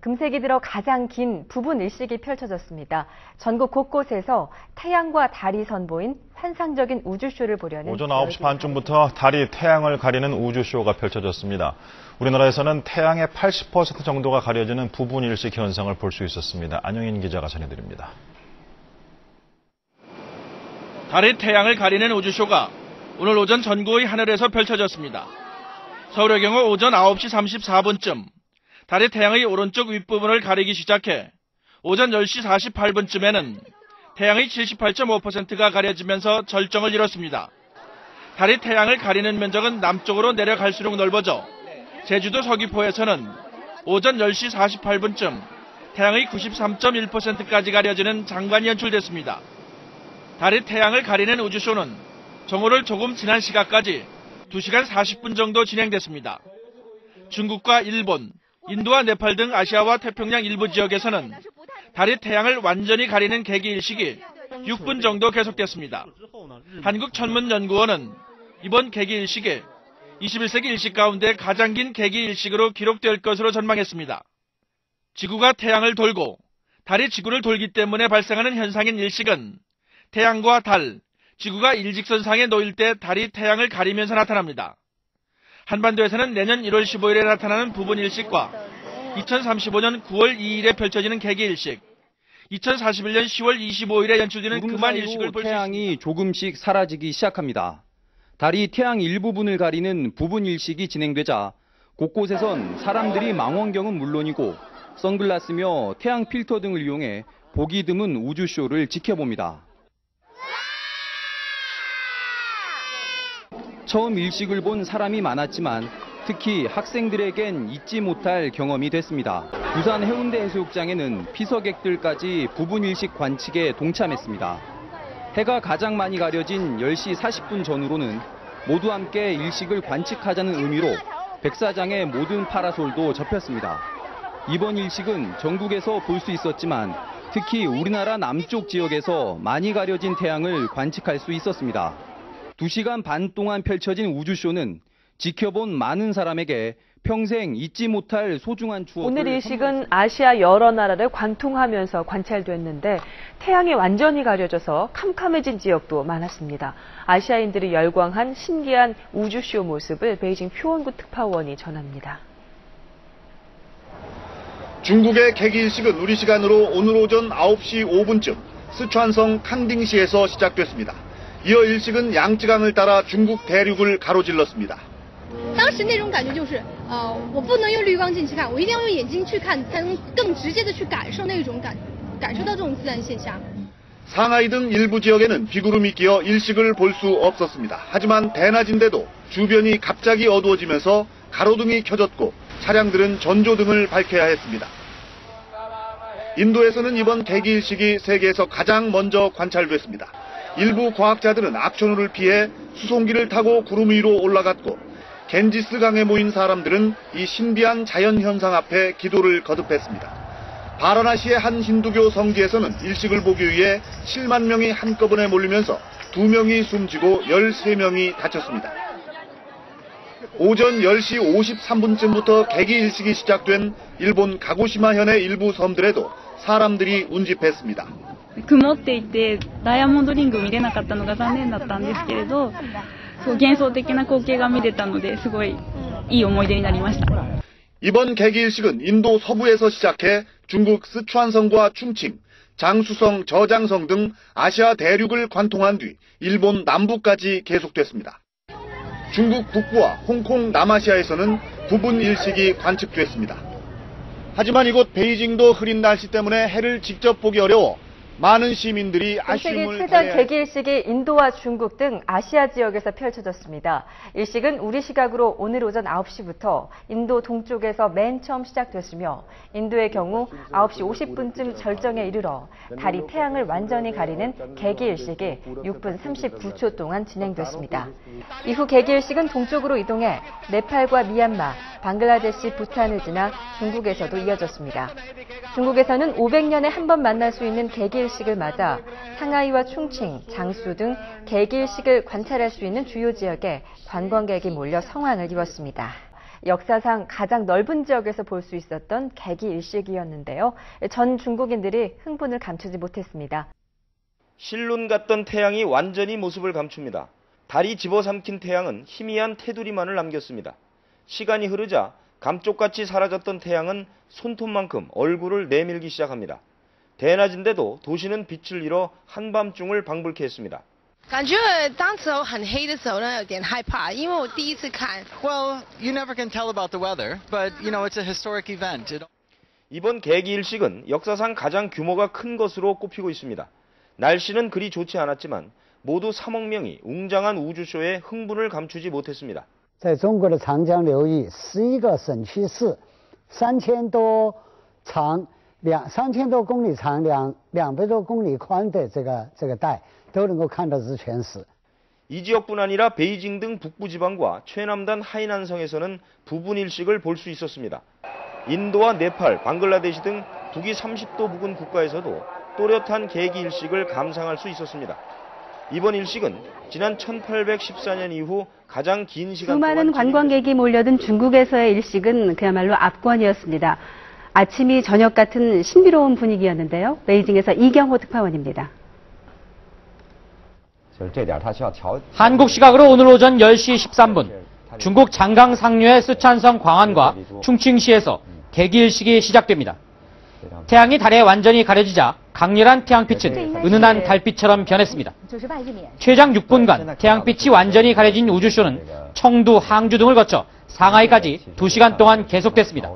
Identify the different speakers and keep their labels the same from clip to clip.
Speaker 1: 금세기 들어 가장 긴 부분 일식이 펼쳐졌습니다. 전국 곳곳에서 태양과 달이 선보인 환상적인 우주쇼를 보려는
Speaker 2: 오전 9시 반쯤부터 달이 태양을 가리는 우주쇼가 펼쳐졌습니다. 우리나라에서는 태양의 80% 정도가 가려지는 부분 일식 현상을 볼 수 있었습니다. 안영인 기자가 전해드립니다.
Speaker 3: 달이 태양을 가리는 우주쇼가 오늘 오전 전국의 하늘에서 펼쳐졌습니다. 서울의 경우 오전 9시 34분쯤 달이 태양의 오른쪽 윗부분을 가리기 시작해 오전 10시 48분쯤에는 태양의 78.5%가 가려지면서 절정을 이뤘습니다. 달이 태양을 가리는 면적은 남쪽으로 내려갈수록 넓어져 제주도 서귀포에서는 오전 10시 48분쯤 태양의 93.1%까지 가려지는 장관이 연출됐습니다. 달이 태양을 가리는 우주쇼는 정오를 조금 지난 시각까지 2시간 40분 정도 진행됐습니다. 중국과 일본, 인도와 네팔 등 아시아와 태평양 일부 지역에서는 달이 태양을 완전히 가리는 개기 일식이 6분 정도 계속됐습니다. 한국천문연구원은 이번 개기 일식에 21세기 일식 가운데 가장 긴 개기 일식으로 기록될 것으로 전망했습니다. 지구가 태양을 돌고 달이 지구를 돌기 때문에 발생하는 현상인 일식은 태양과 달, 지구가 일직선상에 놓일 때 달이 태양을 가리면서 나타납니다. 한반도에서는 내년 1월 15일에 나타나는 부분 일식과 2035년 9월 2일에 펼쳐지는 개기 일식, 2041년 10월 25일에 연출되는 그만 일식을 볼 수 있습니다.
Speaker 4: 태양이 조금씩 사라지기 시작합니다. 달이 태양 일부분을 가리는 부분 일식이 진행되자 곳곳에선 사람들이 망원경은 물론이고 선글라스며 태양 필터 등을 이용해 보기 드문 우주쇼를 지켜봅니다. 처음 일식을 본 사람이 많았지만 특히 학생들에겐 잊지 못할 경험이 됐습니다. 부산 해운대 해수욕장에는 피서객들까지 부분 일식 관측에 동참했습니다. 해가 가장 많이 가려진 10시 40분 전후로는 모두 함께 일식을 관측하자는 의미로 백사장의 모든 파라솔도 접혔습니다. 이번 일식은 전국에서 볼 수 있었지만 특히 우리나라 남쪽 지역에서 많이 가려진 태양을 관측할 수 있었습니다. 2시간 반 동안 펼쳐진 우주쇼는 지켜본 많은 사람에게 평생 잊지 못할 소중한 추억을
Speaker 1: 오늘 일식은 아시아 여러 나라를 관통하면서 관찰됐는데 태양이 완전히 가려져서 캄캄해진 지역도 많았습니다. 아시아인들이 열광한 신기한 우주쇼 모습을 베이징 표원구 특파원이 전합니다.
Speaker 5: 중국의 개기일식은 우리 시간으로 오늘 오전 9시 5분쯤 스촨성 캉딩시에서 시작됐습니다. 이어 일식은 양쯔강을 따라 중국 대륙을 가로질렀습니다.
Speaker 6: 当时那种感觉就是，呃，我不能用滤光镜去看，我一定要用眼睛去看，才能更直接的去感受那种感，感受到这种自然现象。
Speaker 5: 상하이 등 일부 지역에는 비구름이 끼어 일식을 볼 수 없었습니다. 하지만 대낮인데도 주변이 갑자기 어두워지면서 가로등이 켜졌고 차량들은 전조등을 밝혀야 했습니다. 인도에서는 이번 개기일식이 세계에서 가장 먼저 관찰됐습니다. 일부 과학자들은 악천후를 피해 수송기를 타고 구름 위로 올라갔고 겐지스 강에 모인 사람들은 이 신비한 자연 현상 앞에 기도를 거듭했습니다. 바라나시의 한 힌두교 성지에서는 일식을 보기 위해 7만 명이 한꺼번에 몰리면서 2명이 숨지고 13명이 다쳤습니다. 오전 10시 53분쯤부터 개기 일식이 시작된 일본 가고시마현의 일부 섬들에도 사람들이 운집했습니다.
Speaker 7: 曇っていてダイヤモンドリング見れなかったのが残念だったんですけれどそう幻想的な光景が見れたのですごいいい思い出になりました
Speaker 5: 이번 개기일식은 인도 서부에서 시작해 중국 스촨성과 충칭, 장수성, 저장성 등 아시아 대륙을 관통한 뒤 일본 남부까지 계속됐습니다. 중국 북부와 홍콩 남아시아에서는 부분 일식이 관측됐습니다. 하지만 이곳 베이징도 흐린 날씨 때문에 해를 직접 보기 어려워 많은 시민들이 아쉬움을
Speaker 1: 최전
Speaker 5: 토해야
Speaker 1: 개기 일식이 인도와 중국 등 아시아 지역에서 펼쳐졌습니다. 일식은 우리 시각으로 오늘 오전 9시부터 인도 동쪽에서 맨 처음 시작됐으며 인도의 경우 9시 50분쯤 절정에 이르러 달이 태양을 완전히 가리는 개기 일식이 6분 39초 동안 진행됐습니다. 이후 개기 일식은 동쪽으로 이동해 네팔과 미얀마, 방글라데시, 부탄을 지나 중국에서도 이어졌습니다. 중국에서는 500년에 한 번 만날 수 있는 개기 일식 개기일식을 맞아 상하이와 충칭, 장수 등 개기일식을 관찰할 수 있는 주요 지역에 관광객이 몰려 성황을 이뤘습니다. 역사상 가장 넓은 지역에서 볼 수 있었던 개기일식이었는데요. 전 중국인들이 흥분을 감추지 못했습니다.
Speaker 8: 실눈 같던 태양이 완전히 모습을 감춥니다. 달이 집어삼킨 태양은 희미한 테두리만을 남겼습니다. 시간이 흐르자 감쪽같이 사라졌던 태양은 손톱만큼 얼굴을 내밀기 시작합니다. 대낮인데도 도시는 빛을 잃어 한밤중을 방불케 했습니다.
Speaker 9: 感觉当时候很黑的时候呢，有点害怕，因为我第一次看。
Speaker 10: Well, you never can tell about the weather, but you know it's a historic event. It...
Speaker 8: 이번 개기일식은 역사상 가장 규모가 큰 것으로 꼽히고 있습니다. 날씨는 그리 좋지 않았지만 모두 3억 명이 웅장한 우주쇼에 흥분을 감추지 못했습니다.
Speaker 11: 在中国的长江流域，十一个省区市，三千多长 两三千多公里长两两百多公里宽的这个这个带，都能够看到日全食。
Speaker 8: 이 지역뿐 아니라 베이징 등 북부 지방과 최남단 하이난성에서는 부분 일식을 볼 수 있었습니다. 인도와 네팔, 방글라데시 등 북위 30도 부근 국가에서도 또렷한 계기 일식을 감상할 수 있었습니다. 이번 일식은 지난 1814년 이후 가장 긴 시간
Speaker 12: 수많은
Speaker 8: 동안
Speaker 12: 관광객이 몰려든 중국에서의 일식은 그야말로 압권이었습니다. 아침이 저녁 같은 신비로운 분위기였는데요. 베이징에서 이경호 특파원입니다.
Speaker 13: 한국 시각으로 오늘 오전 10시 13분 중국 장강 상류의 쓰촨성 광안과 충칭시에서 개기일식이 시작됩니다. 태양이 달에 완전히 가려지자 강렬한 태양빛은 은은한 달빛처럼 변했습니다. 최장 6분간 태양빛이 완전히 가려진 우주쇼는 청두, 항주 등을 거쳐 상하이까지 2시간 동안 계속됐습니다.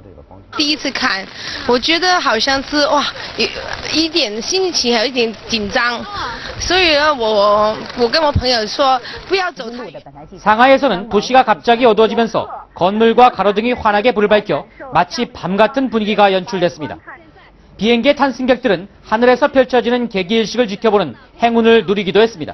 Speaker 9: 第一次看，我觉得好像是哇，有一点心情还有一点紧张，所以呢，我我跟我朋友说不要走太远。
Speaker 13: 상하이에서는 도시가 갑자기 어두워지면서 건물과 가로등이 환하게 불을 밝혀 마치 밤 같은 분위기가 연출됐습니다. 비행기의 탄 승객들은 하늘에서 펼쳐지는 개기일식을 지켜보는 행운을 누리기도 했습니다.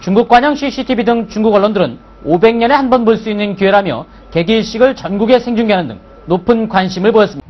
Speaker 13: 중국 관영 CCTV 등 중국 언론들은 500년에 한 번 볼 수 있는 기회라며 개기일식을 전국에 생중계하는 등 높은 관심을 보였습니다.